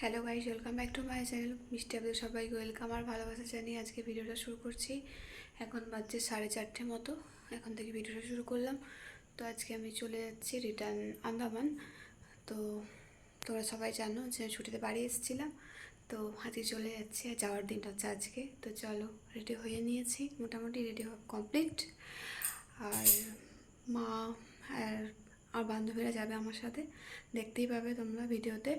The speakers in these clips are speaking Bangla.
Hello guys, welcome back to my channel মিষ্টি আপনাদের সবাইকে ওয়েলকাম আর ভালোবাসা জানিয়ে আজকে ভিডিওটা শুরু করছি। এখন বাজছে সাড়ে চারটে মতো, এখন থেকে ভিডিওটা শুরু করলাম। তো আজকে আমি চলে যাচ্ছি রিটার্ন আন্দামান। তো তোমরা সবাই জানো যে ছুটিতে বাড়ি এসেছিলাম। তো আজকে চলে যাচ্ছি, আর যাওয়ার দিনটা হচ্ছে আজকে। তো চলো রেডি হয়ে নিয়েছি, মোটামুটি রেডি কমপ্লিট আর মা আর আর বান্ধবীরা যাবে আমার সাথে দেখতেই পাবে তোমরা ভিডিওতে।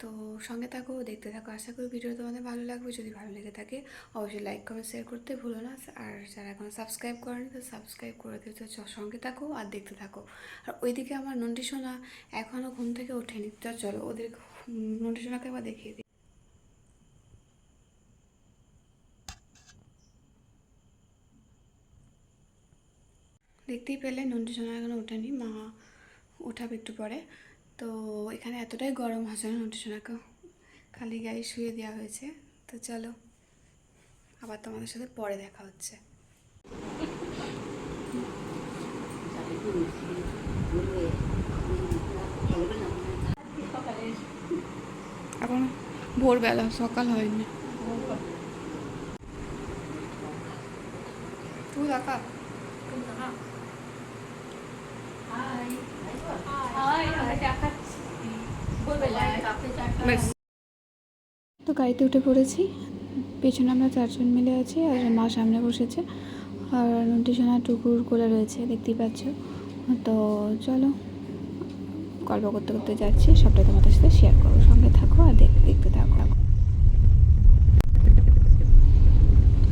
তো সঙ্গে থাকো দেখতে থাকো। আশা করি ভিডিও তোমাদের ভালো লাগবে। যদি ভালো লেগে থাকে অবশ্যই লাইক কমেন্ট শেয়ার করতে ভুলো না। আর যারা এখন সাবস্ক্রাইব করেনি তো সাবস্ক্রাইব করে দিও। তো সঙ্গে থাকো আর দেখতে থাকো। আর ওইদিকে আমার নন্টি সোনা এখনও ঘুম থেকে ওঠেনি। তো চলো ওদের উম, নন্টি সোনাকে আবার দেখিয়ে দিই। দেখতেই পেলে নন্টি সোনা এখনও ওঠেনি মা উঠাবে একটু পরে। তো এখানে এতটাই গরম হচ্ছে না নন্টি সোনাকে খালি গায়ে শুয়ে দেওয়া হয়েছে। তো চলো আবার তোমাদের সাথে পরে দেখা হচ্ছে। এখন ভোরবেলা সকাল হয়নি। তুই দেখা তো গাড়িতে উঠে পড়েছি। পেছনে আমরা চারজন মিলে আছি আর মা সামনে বসেছে। আর নন্টি সোনা টুকুর কোলে রয়েছে, দেখতেই পাচ্ছ। তো চলো, গল্প করতে করতে যাচ্ছি। সবটাই তোমাদের সাথে শেয়ার করো সঙ্গে থাকো আর দেখ দেখতে থাকো।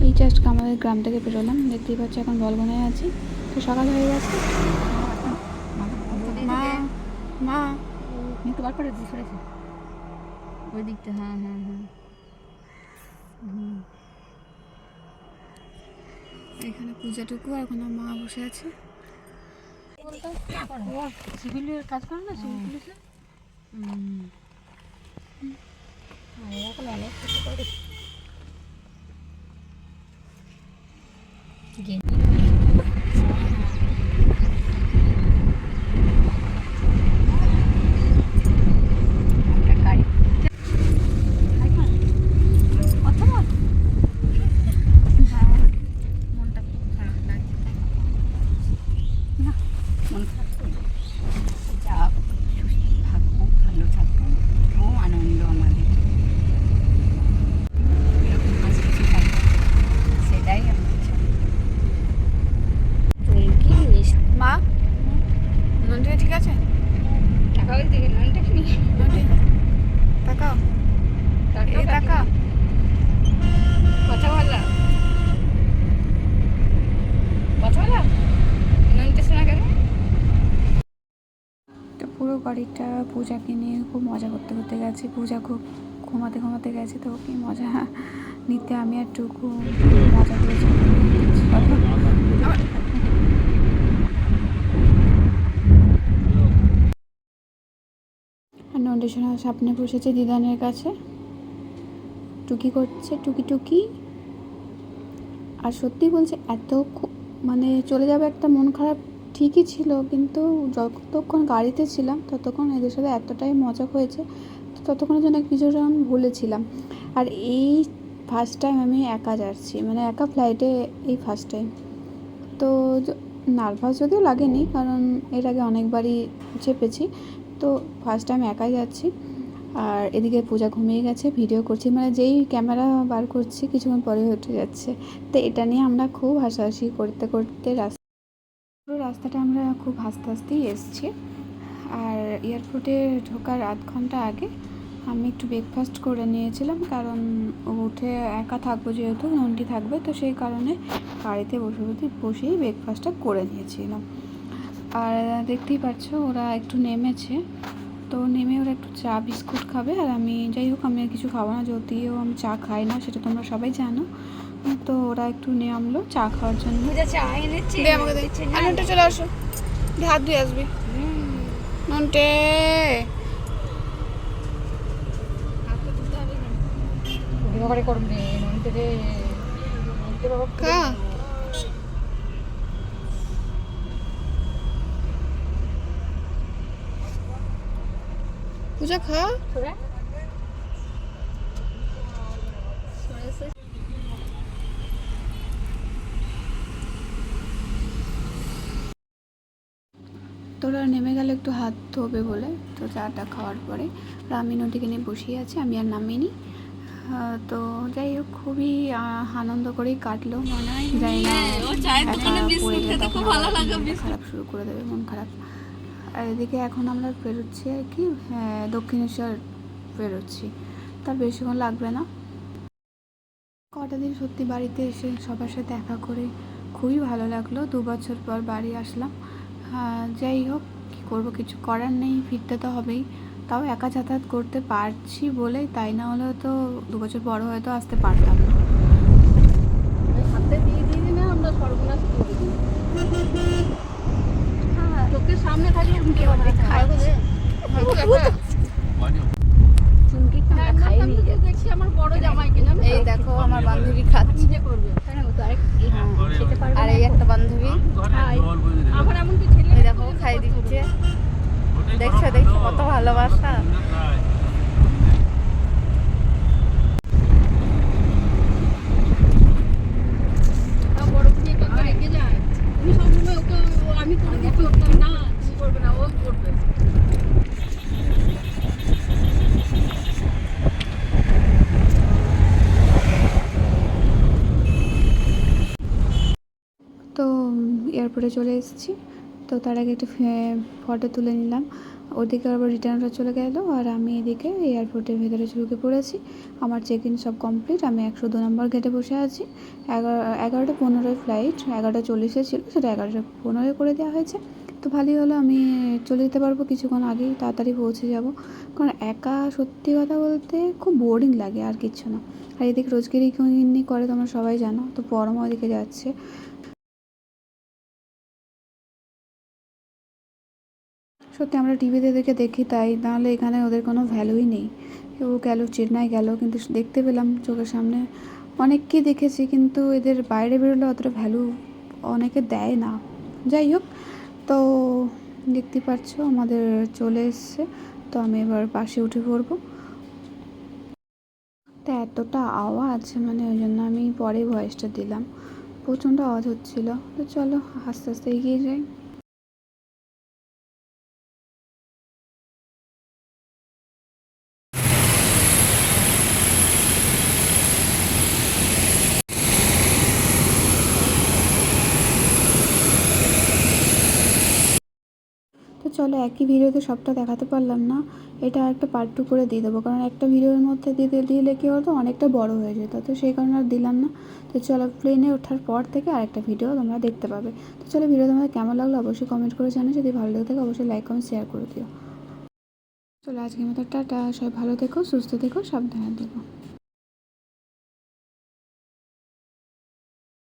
এই জাস্ট আমাদের গ্রাম থেকে বেরোলাম। দেখতেই পাচ্ছ এখন বলবনায় আছি। তো সকাল হয়ে গেছে। মা মা করে দিস সরেছে ওই দিকটা হ্যাঁ হ্যাঁ হ্যাঁ। এখানে পূজাটুকু আর কোনো মা বসে আছে। সিভিলের কাজ করে না সিভিল পুলিশে হুম। অনেক কিছু করে গাড়ি মনটা খুব খারাপ লাগছে না মন খারাপ করে যা সুস্থ থাকব ভালো থাকব ও আনন্দ আমাদের এরকম হাসি খুশি থাকব সেটাই আমাদের চাই কি মিষ্টি মা নন্দিনী ঠিক আছে টাকা ওই দিকে ননটা কি নন্দি তাকাও এই তাকাও কথা বললাম কথা বললাম ননটা শোনা কেন গাড়িটা পূজাকে নিয়ে খুব মজা করতে করতে গেছে। পূজা খুব ঘুমাতে ঘুমাতে গেছে তো কি মজা নিতে আমি আর টুকু মজা করেছি নন্দেশনা সামনে বসেছে দিদানের কাছে। টুকি করছে, টুকি টুকি। আর সত্যি বলছে, এত মানে চলে যাবে একটা মন খারাপ ঠিকই ছিল, কিন্তু যতক্ষণ গাড়িতে ছিলাম, ততক্ষণ এদের সাথে এতটাই মজা হয়েছে, ততক্ষণের জন্য আমি ভুলেছিলাম। আর এই ফার্স্ট টাইম আমি একা যাচ্ছি মানে একা ফ্লাইটে এই ফার্স্ট টাইম তো নার্ভাস যদিও লাগেনি, কারণ এর আগে অনেকবারই চেপেছি। তো ফার্স্ট টাইম একাই যাচ্ছি, আর এদিকে পূজা ঘুমিয়ে গেছে ভিডিও করছি মানে যেই ক্যামেরা বার করছি, কিছুক্ষণ পরে উঠে যাচ্ছে। তো এটা নিয়ে আমরা খুব হাসাহাসি করতে করতে রাস্তা পুরো রাস্তাটা আমরা খুব হাসতে হাসতেই এসছি। আর এয়ারপোর্টে ঢোকার আধ ঘণ্টা আগে আমি একটু ব্রেকফাস্ট করে নিয়েছিলাম, কারণ উঠে একা থাকব যেহেতু, নন্টি থাকবে, তো সেই কারণে গাড়িতে বসে বসে বসেই ব্রেকফাস্টটা করে নিয়েছিলাম। আর দেখতেই পাচ্ছ ওরা একটু নেমেছে, তো নেমে ওরা একটু চা, বিস্কুট খাবে, আর আমি যাই হোক, আমি আর কিছু খাব না, যদিও আমি চা খাই না, সেটা তোমরা সবাই জানো। তো ওরা একটু নিয়ে আনলো চা খাওয়ার জন্য। চা দে আমাকে দে। চলে আসো। হাত ধুয়ে আসবি। নন্টে। করবে নন্টে পূজা খা। তোরা নেমে গেলে একটু হাত ধোবে বলে তো চাটা খাওয়ার পরে। আর আমি নদীকে নিয়ে বসিয়ে আছি আমি আর নামিনি। তো যাই হোক খুবই আনন্দ করেই কাটলো মনে হয়। যাই না বিস্কুট। খারাপ শুরু করে দেবে মন খারাপ। আর এদিকে এখন আমরা বেরোচ্ছি আর কি হ্যাঁ, দক্ষিণেশ্বর বেরোচ্ছি। তার বেশিক্ষণ লাগবে না। কটা দিন সত্যি বাড়িতে এসে সবার সাথে দেখা করে খুবই ভালো লাগল। দু বছর পর বাড়ি আসলাম। যাই হোক কী করব? কিছু করার নেই ফিরতে তো হবেই। তাও একা যাতায়াত করতে পারছি বলে তাই না হলে তো দু বছর বড় হয়ে তো আসতে পারতাম না। হাতে দিয়ে দিয়ে না আমরা সর্বনাশ করে দিই। চোখের সামনে থাকলে উনকে আমরা খাই চুমকি আমরা খাই নিয়ে যাচ্ছি দেখছি আমার বড় জামাইকে জানো এই দেখো আমার বান্ধবী খাচ্ছে নিজে করবে হ্যাঁ ও তো আরেক খেতে পারবে আর এই একটা বান্ধবী আবার এমনকি ছেলে এই দেখো খাই দিচ্ছে দেখছ দেখছ কত ভালোবাসা তাও বড় নিয়ে কাকা রেগে যায় তুমি সবসময় ওকে ও- আমি করে দিচ্ছি ওকে না ও করবে না ও করবে তো এয়ারপোর্টে চলে এসেছি। তো তার আগে একটু ফটো তুলে নিলাম। ওদিকে আবার রিটার্নটা চলে গেল আর আমি এদিকে এয়ারপোর্টের ভেতরে ঢুকে পড়েছি। আমার চেক ইন সব কমপ্লিট আমি একশো দু নম্বর গেটে বসে আছি। এগারো, এগারোটা পনেরোয় ফ্লাইট এগারোটা চল্লিশে ছিল, সেটা এগারোটা পনেরোয় করে দেওয়া হয়েছে। তো ভালোই হলো, আমি চলে যেতে পারব কিছুক্ষণ আগেই, তাড়াতাড়ি পৌঁছে যাব। কারণ একা সত্যি কথা বলতে খুব বোরিং লাগে আর কিছু না। আর এদিকে রোজগেরি করে তোমরা সবাই জানো, তো পরম ওদিকে যাচ্ছে। সত্যি আমরা টিভিতে দেখে দেখি তাই, নাহলে এখানে ওদের কোনো ভ্যালুই নেই। কেউ গেল, চেন্নাই গেল, কিন্তু দেখতে পেলাম চোখের সামনে। অনেককেই দেখেছি, কিন্তু এদের বাইরে বেরোলে অতটা ভ্যালু অনেকে দেয় না। যাই হোক, তো দেখতে পাচ্ছ, আমাদের চলে এসছে। তো আমি এবার পাশে উঠে পড়ব। তা এতটা আওয়াজ মানে ওই জন্য আমি পরে ভয়েসটা দিলাম। প্রচণ্ড আওয়াজ হচ্ছিল। তো চলো, আস্তে আস্তে এগিয়ে যাই তো চলো, একই ভিডিওতে সবটা দেখাতে পারলাম না। এটা একটা পার্ট টু করে দিয়ে দেবো। কারণ একটা ভিডিওর মধ্যে দিতে দিলে কী হতো অনেকটা বড় হয়ে যেত। তো সেই কারণে আর দিলাম না। তো চলো প্লেনে ওঠার পর থেকে আরেকটা ভিডিও তোমরা দেখতে পাবে। তো চলো ভিডিও তোমাদের কেমন লাগল অবশ্যই কমেন্ট করে জানো যদি ভালো লেগে থাকে, অবশ্যই লাইক কমেন্ট শেয়ার করে দিও। চলো, আজকের মতো টাটা। সবাই ভালো থেকো, সুস্থ থেকো, সাবধানে থেকো।